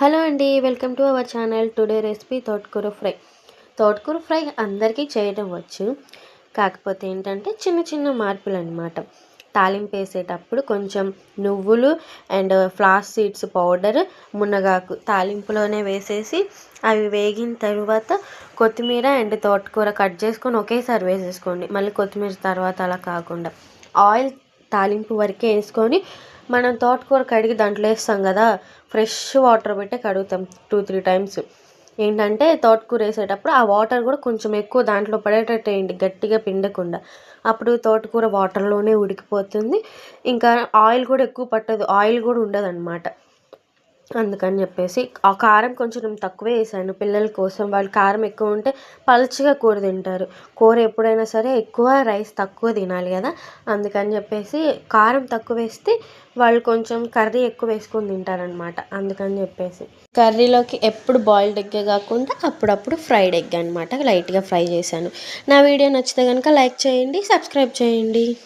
Hello అండి welcome to our channel today recipe తోటకూర fry. తోటకూర ఫ్రై అందరికీ చేయడం వచ్చు కాకపోతే ఏంటంటే చిన్న చిన్న మార్పులు అనమాట తాలింపు వేసేటప్పుడు కొంచెం నువ్వులు అండ్ ఫ్లాస్ సీడ్స్ పౌడర్ మునగాకు తాలింపులోనే వేసేసి అవి వేగిన తర్వాత కొత్తిమీర అండ్ తోటకూర కట్ చేసుకొని ఒకేసారి వేసేసుకోండి. మళ్ళీ కొత్తిమీర తర్వాత అలా కాకుండా ఆయిల్ తాలింపు వరకే వేసుకొని మనం తోటకూర కడిగి దాంట్లో వేస్తాం కదా ఫ్రెష్ వాటర్ పెట్టి కడుగుతాం టూ త్రీ టైమ్స్. ఏంటంటే తోటకూర వేసేటప్పుడు ఆ వాటర్ కూడా కొంచెం ఎక్కువ దాంట్లో పడేటట్టు వేయండి గట్టిగా పిండకుండా. అప్పుడు తోటకూర వాటర్లోనే ఉడికిపోతుంది. ఇంకా ఆయిల్ కూడా ఎక్కువ పట్టదు ఆయిల్ కూడా ఉండదు అనమాట అందుకని చెప్పేసి ఆ కారం కొంచెం తక్కువే వేసాను. పిల్లల కోసం వాళ్ళు కారం ఎక్కువ ఉంటే పలుచగా కూర తింటారు. కూర ఎప్పుడైనా సరే ఎక్కువ రైస్ తక్కువ తినాలి కదా. అందుకని చెప్పేసి కారం తక్కువ వేస్తే వాళ్ళు కొంచెం కర్రీ ఎక్కువ వేసుకొని తింటారనమాట అందుకని చెప్పేసి కర్రీలోకి ఎప్పుడు బాయిల్డ్ ఎగ్గే కాకుండా అప్పుడప్పుడు ఫ్రైడ్ ఎగ్ అనమాట లైట్గా ఫ్రై చేశాను. నా వీడియో నచ్చితే కనుక లైక్ చేయండి సబ్స్క్రైబ్ చేయండి.